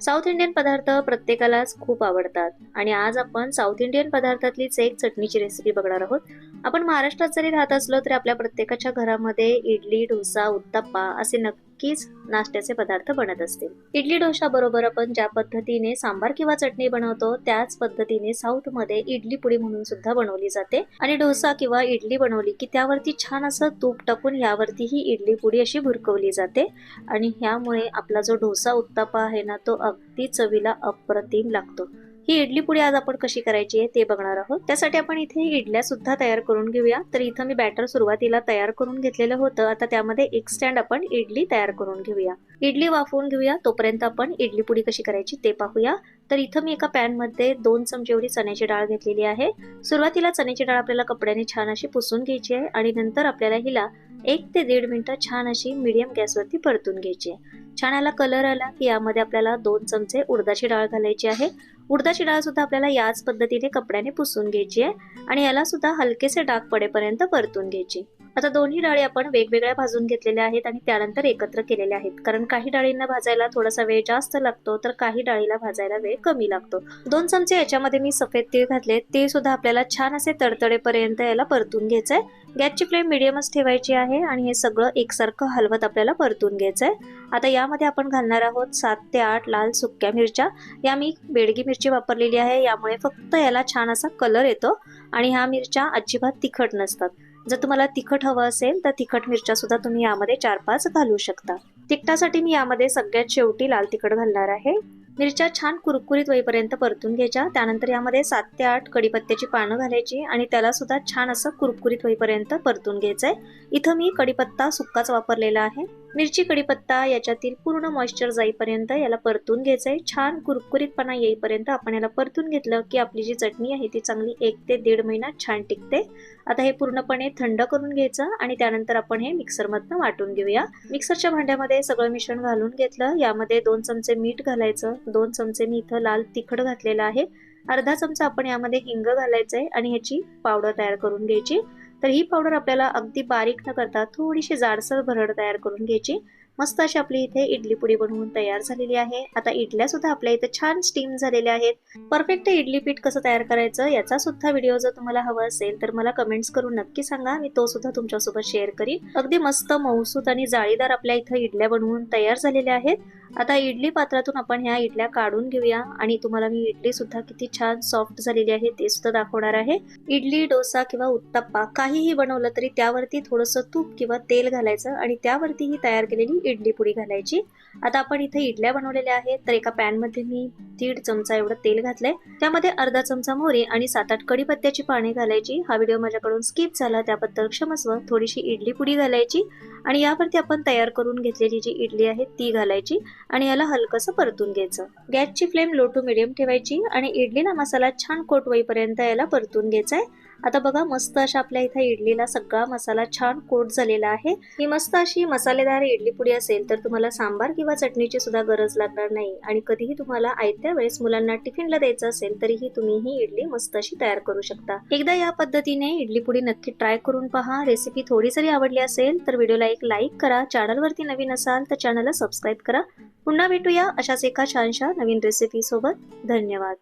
South Indian पदार्थ प्रत्येकालाच खूप आवडतात. आणि आज आपण साऊथ इंडियन पदार्थातलीच एक चटणीची रेसिपी बघणार आहोत. आपण महाराष्ट्रात जरी राहत असलो तरी आपल्या प्रत्येकाच्या घरामध्ये इडली डोसा उत्तप्पा असे नक्कीच नाश्त्याचे पदार्थ बनत असतील. इडली डोशा बरोबर आपण ज्या पद्धतीने सांबार किंवा चटणी बनवतो त्याच पद्धतीने साऊथमध्ये इडली पुडी म्हणून सुद्धा बनवली जाते. आणि डोसा किंवा इडली बनवली की त्यावरती छान असं तूप टाकून यावरती ही इडली पुडी अशी भुरकवली जाते. आणि ह्यामुळे आपला जो डोसा उत्तापा आहे ना तो अगदी चवीला अप्रतिम लागतो. ही इडली पुडी आज आपण कशी करायची आहे ते बघणार आहोत. त्यासाठी आपण इथे इडल्या सुद्धा तयार करून घेऊया. तर इथं मी बॅटर सुरुवातीला तयार करून घेतलेलं होतं. आता त्यामध्ये एक स्टँड आपण इडली तयार करून घेऊया. इडली वाफवून घेऊया. तोपर्यंत आपण इडली पुडी कशी करायची ते पाहूया. तर इथं मी एका पॅनमध्ये दोन चमचे एवढी चण्याची डाळ घेतलेली आहे. सुरुवातीला चण्याची डाळ आपल्याला कपड्याने छान अशी पुसून घ्यायची आहे आणि नंतर आपल्याला हिला एक ते दीड मिनिटं छान अशी मीडियम गॅसवरती परतून घ्यायची आहे. छान याला कलर आला की यामध्ये आपल्याला दोन चमचे उडदाची डाळ घालायची आहे. उडदाची डाळ सुद्धा आपल्याला याच पद्धतीने कपड्याने पुसून घ्यायची आहे आणि याला सुद्धा हलकेसे डाग पडेपर्यंत परतून घ्यायची आता दोन्ही डाळी आपण वेगवेगळ्या भाजून घेतलेल्या आहेत आणि त्यानंतर एकत्र केलेल्या आहेत. कारण काही डाळींना भाजायला थोडासा वेळ जास्त लागतो तर काही डाळीला भाजायला वेळ कमी लागतो. दोन चमचे याच्यामध्ये मी सफेद तीळ घातले. ते सुद्धा आपल्याला छान असे तडतडेपर्यंत याला परतून घ्यायचंय. गॅसची फ्लेम मिडियमच ठेवायची आहे आणि हे सगळं एकसारखं हलवत आपल्याला परतून घ्यायचंय. आता यामध्ये आपण घालणार आहोत सात ते आठ लाल सुक्या मिरच्या. या मी बेडगी मिरची वापरलेली आहे. यामुळे फक्त याला छान असा कलर येतो आणि ह्या मिरच्या अजिबात तिखट नसतात. जर तुम्हाला तिखट हवं असेल तर तिखट मिरच्या सुद्धा तुम्ही यामध्ये चार पाच घालू शकता. तिखटासाठी मी यामध्ये सगळ्यात शेवटी लाल तिखट घालणार आहे. मिरच्या छान कुरकुरीत होईपर्यंत परतून घ्यायच्या. त्यानंतर यामध्ये सात ते आठ कडीपत्त्याची पानं घालायची आणि त्याला सुद्धा छान असं कुरकुरीत होईपर्यंत परतून घ्यायचंय. इथं मी कडीपत्ता सुक्काच वापरलेला आहे. मिरची कडीपत्ता याच्यातील पूर्ण मॉइश्चर जाईपर्यंत याला परतून घ्यायचं आहे छान कुरकुरीतपणा येईपर्यंत आपण याला परतून घेतलं की आपली जी चटणी आहे ती चांगली एक ते दीड महिना छान टिकते. आता हे पूर्णपणे थंड करून घ्यायचं आणि त्यानंतर आपण हे मिक्सरमधनं वाटून घेऊया. मिक्सरच्या भांड्यामध्ये सगळं मिश्रण घालून घेतलं. यामध्ये दोन चमचे मीठ घालायचं. दोन चमचे मी इथं लाल तिखट घातलेलं आहे. अर्धा चमचा आपण यामध्ये हिंग घालायचं आहे आणि ह्याची पावडर तयार करून घ्यायची. तर ही पावडर आपल्याला अगदी बारीक न करता थोडीशी जाडसर भरड तयार करून घ्यायची. मस्त अशी आपली इथे इडली पुडी बनवून तयार झालेली आहे. आता इडल्या सुद्धा आपल्या इथे छान स्टीम झालेल्या आहेत. परफेक्ट इडली पीठ कसं तयार करायचं याचा सुद्धा व्हिडिओ जर तुम्हाला हवा असेल तर मला कमेंट्स करून नक्की सांगा. मी तो सुद्धा तुमच्यासोबत शेअर करीन. अगदी मस्त मऊसूत आणि जाळीदार आपल्या इथं इडल्या बनवून तयार झालेल्या आहेत. आता इडली पात्रातून आपण ह्या इडल्या काढून घेऊया. आणि तुम्हाला मी इडली सुद्धा किती छान सॉफ्ट झालेली आहे ते सुद्धा दाखवणार आहे. इडली डोसा किंवा उत्तप्पा काहीही बनवलं तरी त्यावरती थोडंसं तूप किंवा तेल घालायचं आणि त्यावरती ही तयार केलेली इडली पुडी घालायची. आता आपण इथे इडल्या बनवलेल्या आहेत. तर एका पॅनमध्ये मी दीड चमचा एवढं तेल घातलंय. त्यामध्ये अर्धा चमचा मोहरी आणि सात आठ कडीपत्त्याची पाने घालायची. हा व्हिडिओ माझ्याकडून स्किप झाला त्याबद्दल क्षमस्व थोडीशी इडली पुडी घालायची. आणि यावरती आपण तयार करून घेतलेली जी इडली आहे ती घालायची. आणि याला हलकंसं परतून घ्यायचं. गॅसची फ्लेम लो टू मिडियम ठेवायची आणि इडलीला मसाला छान कोट होईपर्यंत याला परतून घ्यायचा आहे आता बघा मस्त अशा आपल्या इथं इडलीला सगळा मसाला छान कोट झालेला आहे. ही मस्त अशी मसालेदार इडली पुडी असेल तर तुम्हाला सांबार किंवा चटणीची सुद्धा गरज लागणार नाही. आणि कधीही तुम्हाला आयत्या वेळेस मुलांना टिफिनला द्यायचं असेल तरीही तुम्ही ही इडली मस्त अशी तयार करू शकता. एकदा या पद्धतीने इडली पुडी नक्की ट्राय करून पहा. रेसिपी थोडी जरी आवडली असेल तर व्हिडिओला एक लाईक करा. चॅनलवरती नवीन असाल तर चॅनलला सबस्क्राईब करा. पुन्हा भेटूया अशाच एका छानशा नवीन रेसिपी सोबत. धन्यवाद.